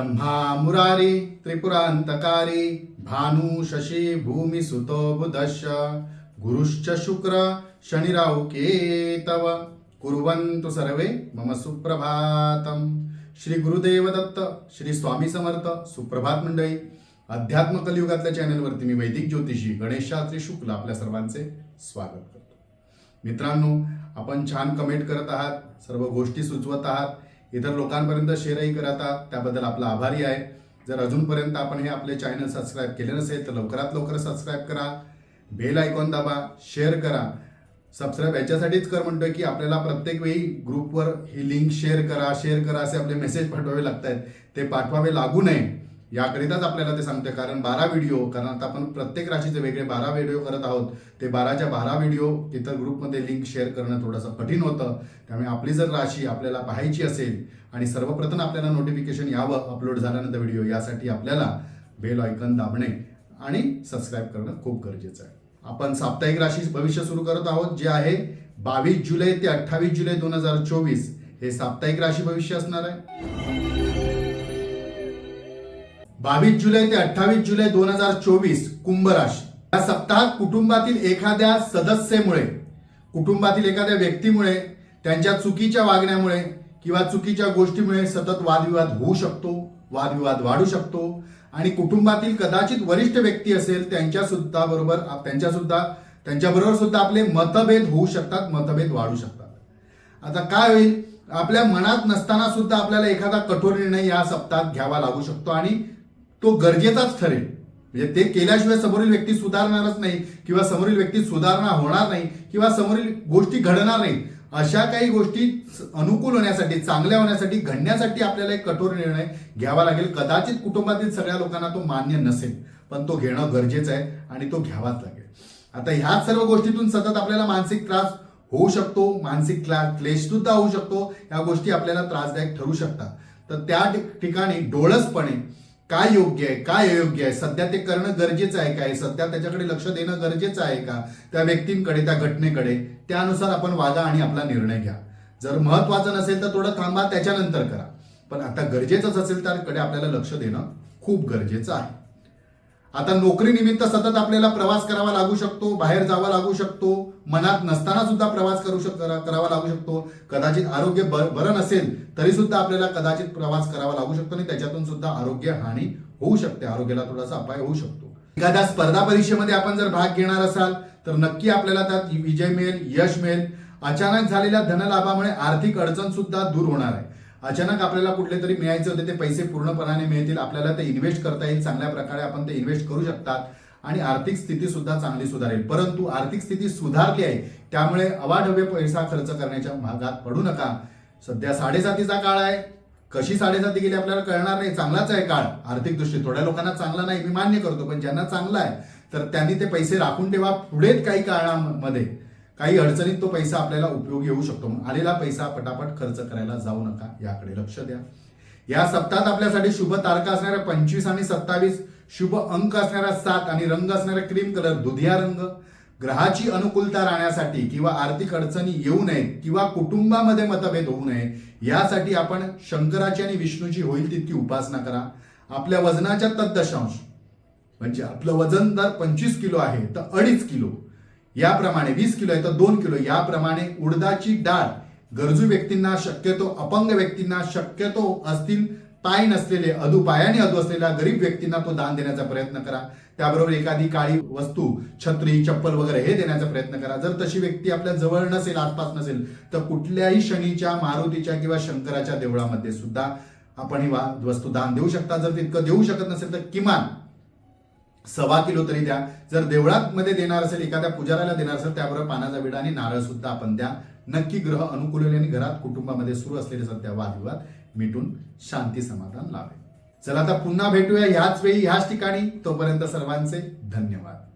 ब्रह्मा मुरारी त्रिपुरांतकारी भानु शशी भूमी सुतो बुधश्च। गुरुश्च शुक्र शनिराव केतव। कुर्वन्तु सर्वे मम सुप्रभातम। श्री गुरुदेव दत्त श्री स्वामी समर्थ सुप्रभात मंडळी। अध्यात्म कलियुगातल्या चॅनलवरती मी वैदिक ज्योतिषी गणेशात्री शुक्ल आपल्या सर्वांचे स्वागत करतो. मित्रांनो आपण छान कमेंट करत आहात सर्व गोष्टी सुचवत आहात. इतर लोकांपर्यंत शेअरही करता त्याबद्दल आपला आभारी आहे. जर अजूनपर्यंत आपण हे आपले चॅनल सबस्क्राईब केले नसेल तर लवकरात लवकर सबस्क्राईब करा. बेल आयकॉन दाबा शेअर करा. सबस्क्राईब याच्यासाठीच कर म्हणतोय की आपल्याला प्रत्येक वेळी ग्रुपवर ही लिंक शेअर करा शेअर करा असे आपले मेसेज पाठवावे लागत आहेत ते पाठवावे लागू नये. याकरिताच आपल्याला ते सांगते कारण बारा व्हिडिओ कारण आता आपण प्रत्येक राशीचे वेगळे बारा व्हिडिओ करत आहोत. ते बाराच्या बारा व्हिडिओ इतर ग्रुपमध्ये लिंक शेअर करणं थोडंसं कठीण होतं. त्यामुळे आपली जर राशी आपल्याला पाहायची असेल आणि सर्वप्रथम आपल्याला नोटिफिकेशन यावं अपलोड झाल्यानंतर व्हिडिओ यासाठी आपल्याला बेल आयकन दाबणे आणि सबस्क्राईब करणं खूप गरजेचं आहे. आपण साप्ताहिक राशी भविष्य सुरू करत आहोत जे आहे बावीस जुलै ते अठ्ठावीस जुलै दोन हजार चोवीस. हे साप्ताहिक राशी भविष्य असणार आहे. बावीस जुलै ते अठ्ठावीस जुलै दोन हजार चोवीस कुंभ राशी. या सप्ताहात कुटुंबातील एखाद्या सदस्येमुळे कुटुंबातील एखाद्या व्यक्तीमुळे त्यांच्या चुकीच्या वागण्यामुळे किंवा चुकीच्या गोष्टीमुळे सतत वादविवाद होऊ शकतो वादविवाद वाढू शकतो आणि कुटुंबातील कदाचित वरिष्ठ व्यक्ती असेल त्यांच्या सुद्धा बरोबर त्यांच्या सुद्धा त्यांच्याबरोबर सुद्धा आपले मतभेद होऊ शकतात मतभेद वाढू शकतात. आता काय होईल? आपल्या मनात नसताना सुद्धा आपल्याला एखादा कठोर निर्णय या सप्ताहात घ्यावा लागू शकतो आणि तो गरजेचाच ठरेल. म्हणजे ते केल्याशिवाय समोरील व्यक्ती सुधारणारच नाही किंवा समोरील व्यक्ती सुधारणा होणार नाही किंवा समोरील गोष्टी घडणार नाही अशा काही गोष्टी अनुकूल होण्यासाठी चांगल्या होण्यासाठी घडण्यासाठी आपल्याला एक कठोर निर्णय घ्यावा लागेल. कदाचित कुटुंबातील सगळ्या लोकांना तो मान्य नसेल पण तो घेणं गरजेचं आहे आणि तो घ्यावाच लागेल. आता ह्या सर्व गोष्टीतून सतत आपल्याला मानसिक त्रास होऊ शकतो मानसिक क्लेश सुद्धा होऊ शकतो. या गोष्टी आपल्याला त्रासदायक ठरू शकतात. तर त्या ठिकाणी डोळसपणे काय योग्य आहे? काय अयोग्य आहे? सध्या ते करणं गरजेचं आहे काय सध्या त्याच्याकडे लक्ष देणं गरजेचं आहे का? त्या व्यक्तींकडे त्या घटनेकडे? त्यानुसार आपण वागा आणि आपला निर्णय घ्या. जर महत्वाचं नसेल तर थोडं थांबा त्याच्यानंतर करा. पण आता गरजेचंच असेल त्याकडे आपल्याला लक्ष देणं खूप गरजेचं आहे. आता नोकरी निमित्त सतत आपल्याला प्रवास करावा लागू शकतो बाहेर जावा लागू शकतो मनात नसताना सुद्धा प्रवास करू शक करावा लागू शकतो. कदाचित आरोग्य बरं नसेल तरी सुद्धा आपल्याला कदाचित प्रवास करावा लागू शकतो आणि त्याच्यातून सुद्धा आरोग्य हानी होऊ शकते. आरोग्याला थोडासा अपाय होऊ शकतो. एखाद्या स्पर्धा परीक्षेमध्ये आपण जर भाग घेणार असाल तर नक्की आपल्याला त्यात विजय मिळेल यश मिळेल. अचानक झालेल्या धनलाभामुळे आर्थिक अडचण सुद्धा दूर होणार आहे. अचानक आपल्याला कुठले तरी मिळायचे होते ते पैसे पूर्णपणाने मिळतील. आपल्याला ते इन्व्हेस्ट करता येईल चांगल्या प्रकारे आपण ते इन्व्हेस्ट करू शकतात. आणि आर्थिक स्थिती सुद्धा चांगली सुधारेल. परंतु आर्थिक स्थिती सुधारली आहे त्यामुळे अवाढव्य पैसा खर्च करण्याच्या भागात पडू नका. सध्या साडेसातीचा काळ आहे. कशी साडेसाती गेली आपल्याला कळणार नाही. चांगलाच आहे काळ. आर्थिक दृष्टी थोड्या लोकांना चांगला नाही मी मान्य करतो पण ज्यांना चांगला आहे तर त्यांनी ते पैसे राखून ठेवा पुढेच काही काळामध्ये. काही अडचणीत तो पैसा आपल्याला उपयोगी येऊ शकतो आलेला पैसा पटापट खर्च करायला जाऊ नका याकडे लक्ष द्या. या सप्ताहात आपल्यासाठी शुभ तारखा असणाऱ्या पंचवीस आणि सत्तावीस शुभ अंक असणारा सात आणि रंग असणारा क्रीम कलर दुधिया रंग. ग्रहाची अनुकूलता राहण्यासाठी किंवा आर्थिक अडचणी येऊ नये किंवा कुटुंबामध्ये मतभेद होऊ नये यासाठी आपण शंकराची आणि विष्णूची होईल तितकी उपासना करा. आपल्या वजनाच्या तद्दशांश म्हणजे आपलं वजन जर पंचवीस किलो आहे तर अडीच किलो. याप्रमाणे वीस किलो आहे तर दोन किलो. याप्रमाणे उडदाची डाळ. गरजू व्यक्तींना शक्यतो अपंग व्यक्तींना शक्यतो असतील पाय नसलेले अधू पायाने अधू असलेल्या गरीब व्यक्तींना तो दान देण्याचा प्रयत्न करा. त्याबरोबर एखादी काळी वस्तू छत्री चप्पल वगैरे हे देण्याचा प्रयत्न करा. जर तशी व्यक्ती आपल्या जवळ नसेल आसपास नसेल तर कुठल्याही शनीच्या मारुतीच्या किंवा शंकराच्या देवळामध्ये सुद्धा आपण ही वा- वस्तू दान देऊ शकता. जर तितकं देऊ शकत नसेल तर किमान सव्वा किलो तरी द्या. जर देवळात मध्ये देणार असेल एखाद्या पुजाऱ्याला देणार असेल त्याबरोबर पानाचा विडा आणि नारळ सुद्धा आपण द्या. नक्की ग्रह अनुकूल आणि घरात कुटुंबामध्ये सुरू असलेले सध्या वादविवाद मिटून शांती समाधान लावेल चला आता पुन्हा भेटूया ह्याच वेळी ह्याच ठिकाणी. तोपर्यंत सर्वांचे धन्यवाद.